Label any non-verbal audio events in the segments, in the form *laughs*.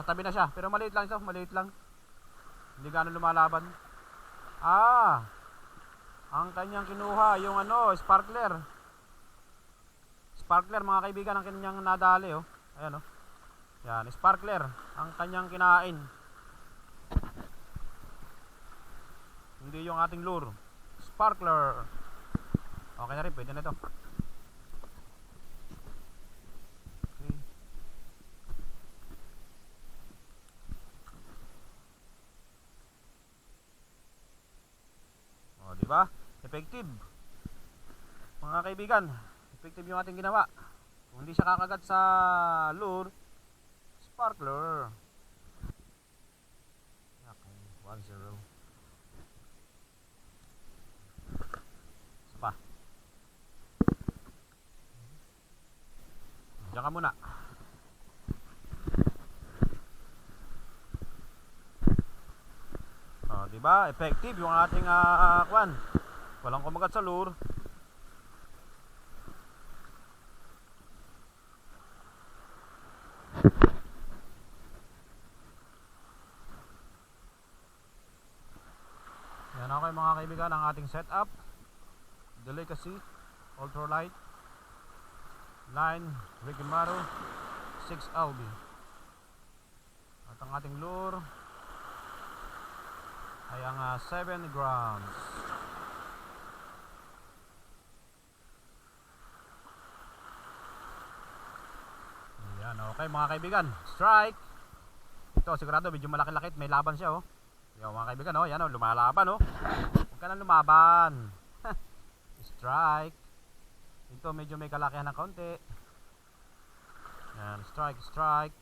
Nasa tabi na siya. Pero maliit lang ito. Maliit lang. Hindi gano'n lumalaban. Ah! Ang kanyang kinuha, yung ano, sparkler. Sparkler, mga kaibigan, ang kanyang nadali, oh. Ayan, oh. Yan, sparkler. Ang kanyang kinain. Hindi yung ating lure. Sparkler. Okay na rin, pwede na ito. Okay. O, di ba? Effective. Mga kaibigan, effective yung ating ginawa. Kung hindi siya kakagat sa lure, sparkler. Okay, 1-0. Isa pa. Diyan ka muna. Oh, di ba? Effective yung ating ah, kwan. Walang kumagat sa lure. Yan okay mga kaibigan ang ating setup. Delicacy, ultralight, line, Rigimaru, 6 Albi. At ang ating lure ay ang ah, 7 grams. Yan, okay mga kaibigan. Strike. Ito sigurado medyo malaki-lakit. May laban siya oh. Yan mga kaibigan oh. Yan oh, lumalaban oh. Huwag ka nang lumaban. *laughs* strike. Ito medyo may kalakihan ng kaunti. Yan, strike, strike.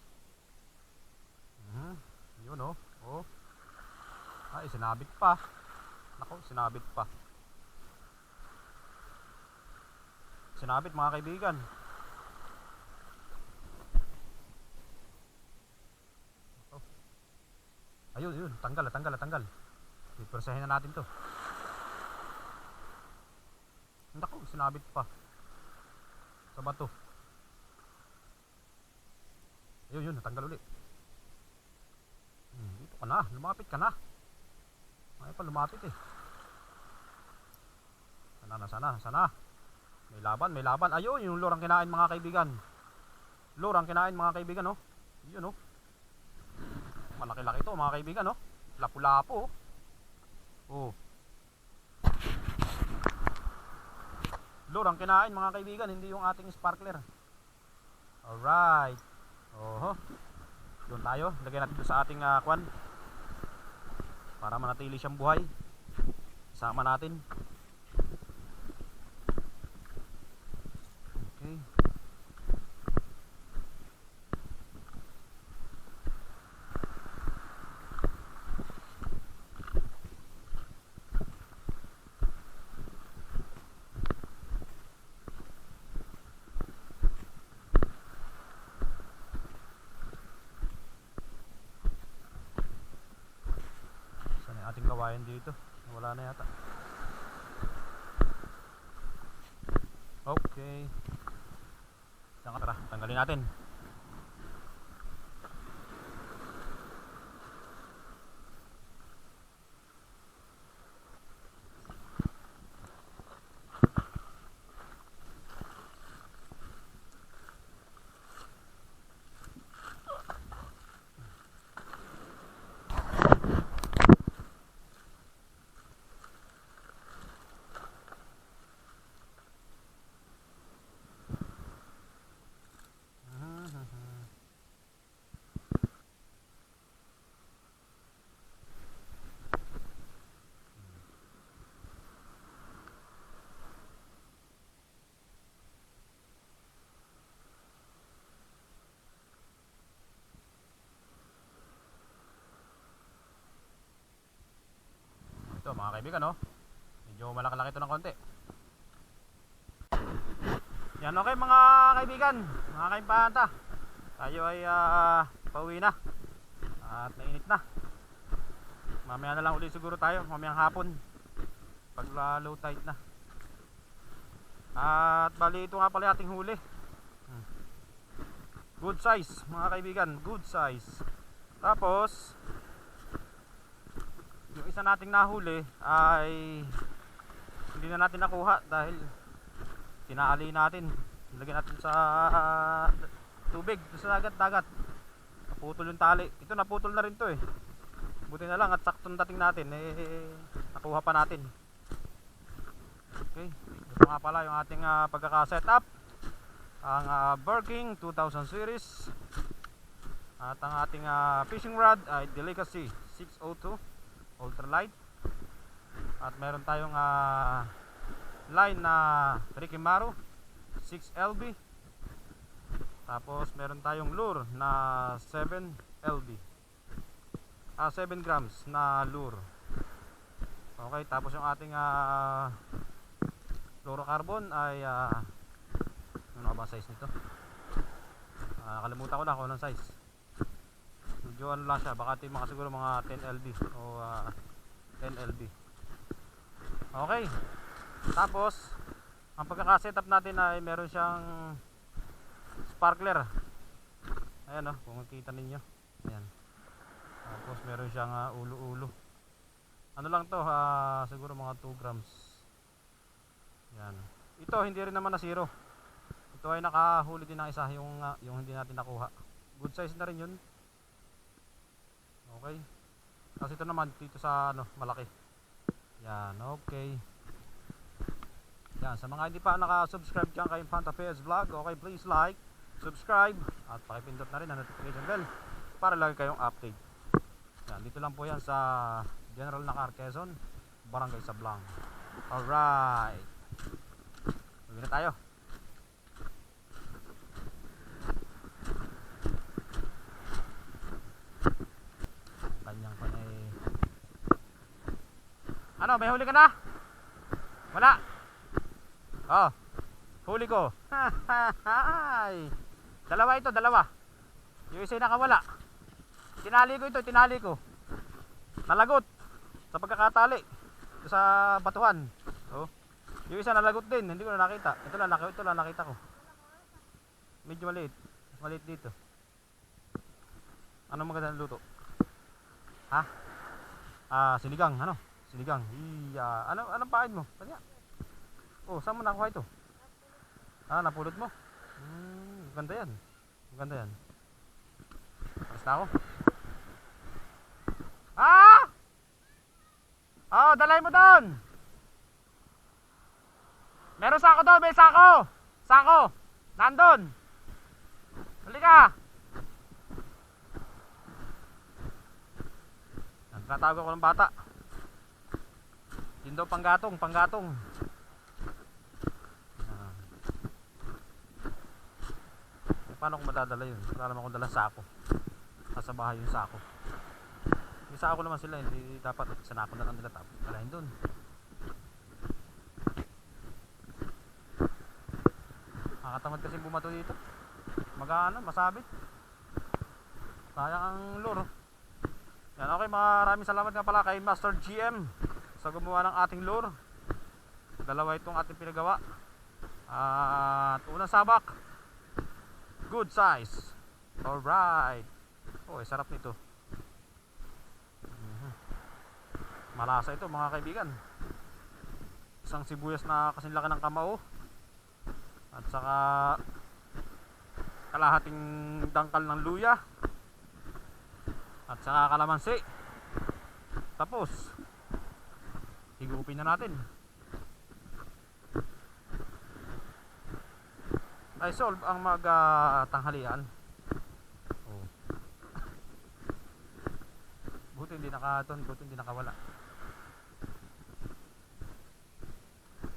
Mhm. Yun oh. Oh. Ay, sinabit pa. Nako, sinabit pa. Sinabit mga kaibigan. Oh. Ayun, ayun. Tanggal, tanggal, tanggal. Ipersahin na natin to. Nako, sinabit pa. Sa bato. Ayun, yun. Natanggal ulit. Hmm, dito ka na. Lumapit ka na. Ay pa lumapit eh. Sana na sana, sana. May laban, may laban. Ayun, yung lure ang kinain mga kaibigan. Lure ang kinain mga kaibigan, no? Yun, no? Malaki-laki to mga kaibigan, no? Lapu-lapo, oh. Oh. Lure ang kinain mga kaibigan, hindi yung ating sparkler. Alright. Oho. Doon tayo. Lagyan natin sa ating uh, kwan para manatili siyang buhay. Sama natin okay Saan yung ating kawayan dito? Wala na yata. Okay. Tara? Tanggalin natin. Ito mga kaibigan, no? Medyo malaki-laki ito ng konti. Yan, okay mga kaibigan, mga kaimpahanta. Tayo ay ah, pauwi na. At mainit na. Mamaya na lang ulit siguro tayo, mamayang hapon. Pag ah, low tide na. At bali ito nga pala ating huli. Hmm. Good size, mga kaibigan, good size. Tapos, isa nating nahuli ay hindi na natin nakuha dahil tinaali natin. Nilagyan natin sa ah, tubig, sa dagat, dagat. Naputol yung tali. Ito naputol na rin to eh. Buti na lang at saktong dating natin eh nakuha pa natin. Okay. Ito nga pala yung ating uh, pagkaka-setup. Ang uh, Birking 2000 series. At ang ating ah, fishing rod ay Delicacy 602 ultralight. At meron tayong ah, line na Rikimaru 6LB. Tapos meron tayong lure na 7LB. Ah 7 grams na lure. Okay, tapos yung ating ah fluorocarbon ay ah ano ba size nito? Ah, kalimutan ko na kung anong size. Medyo ano lang siya, baka ito mga siguro mga 10 LB o ah, 10 LB. Okay. Tapos, ang pagkaka-setup natin ay meron siyang sparkler. Ayan oh, kung makita ninyo. Ayan. Tapos meron siyang ah, ulo-ulo. Ano lang to, ah, siguro mga 2 grams. Yan. Ito hindi rin naman na zero. Ito ay nakahuli din ng isa yung ah, yung hindi natin nakuha. Good size na rin 'yun. Okay. Tapos ito naman dito sa ano, malaki. Yan, okay. Yan, sa mga hindi pa naka-subscribe diyan kay Infanta PS Vlog, okay, please like, subscribe at pakipindot na rin ang notification bell para lagi kayong update. Yan, dito lang po yan sa General Nakar, Quezon, Barangay Sablang. Alright. Uwi na tayo. Ang Kanyang panay. Ano, may huli ka na? Wala. Oh. Huli ko. *laughs* Dalawa ito, dalawa. Yung isa nakawala. Tinali ko ito, tinali ko. Nalagot sa pagkakatali sa batuhan. Oh. Yung isa nalagot din, hindi ko na nakita. Ito lang, nakita, ito lang nakita ko. Medyo maliit. Maliit dito. Ano magandang luto? Ha? Ah, sinigang, ano? Sinigang. Iya. Ano anong pain mo? Kanya. Oh, saan mo nakuha ito? Ah, napulot mo? Hmm, ganda yan. Ganda yan. Tapos na ako. Ah! Oh, dalay mo doon. Meron sako doon, may sako. Sako. Nandun. Halika. Nagtatawag ako ng bata. Yun daw panggatong, panggatong. Ah. Eh, paano ko madadala yun? Wala naman akong dala sako. Nasa bahay yung sako. May sako naman sila, hindi dapat sanako na lang nila tapos dalahin dun. Nakatamad kasi bumato dito. Mag-ano, masabit. Sayang ang lure. Yan, okay, maraming salamat nga pala kay Master GM sa gumawa ng ating lure. Dalawa itong ating pinagawa. At unang sabak. Good size. Alright. Oh, eh, sarap nito. Mhm. Malasa ito mga kaibigan. Isang sibuyas na kasing laki ng kamao. At saka kalahating dangkal ng luya. At saka kalamansi. Tapos, higupin na natin. Ay solve ang magtanghalian. oh. *laughs* Buti hindi nakaton, buti hindi nakawala.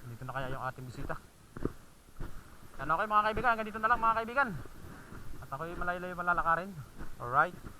Dito na kaya yung ating bisita. Ano okay mga kaibigan, hanggang dito na lang mga kaibigan. At ako'y malayo-layo malalakarin. Alright.